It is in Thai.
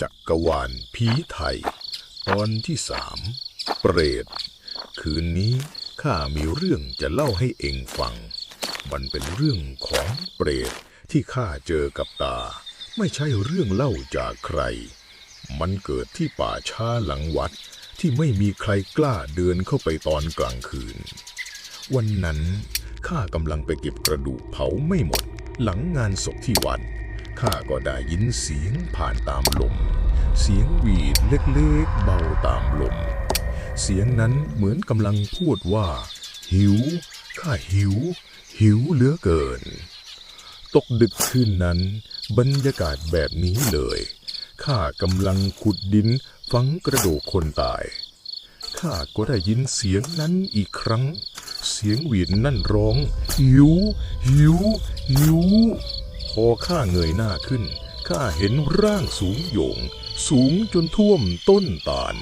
จักรวาลผีไทย ตอนที่สามเปรต คืนนี้ข้ามีเรื่องจะเล่าให้เองฟัง มันเป็นเรื่องของเปรตที่ข้าเจอกับตา ไม่ใช่เรื่องเล่าจากใคร มันเกิดที่ป่าช้าหลังวัดที่ไม่มีใครกล้าเดินเข้าไปตอนกลางคืน วันนั้นข้ากำลังไปเก็บกระดูกเผาไม่หมด หลังงานศพที่วัด ข้าก็ได้ยินเสียงผ่านตามลม เสียงหวีดเล็กๆเบาตามลม เสียงนั้นเหมือนกำลังพูดว่า หิว ข้าหิว หิวเหลือเกิน ตกดึกคืนนั้น บรรยากาศแบบนี้เลย ข้ากำลังขุดดินฝังกระดูกคนตาย ข้าก็ได้ยินเสียงนั้นอีกครั้ง เสียงหวีดนั่นร้อง หิว หิว หิว อข้าเงยหน้าขึ้นข้าเห็นร่างสูงโยง สูงจนท่วมต้นตาล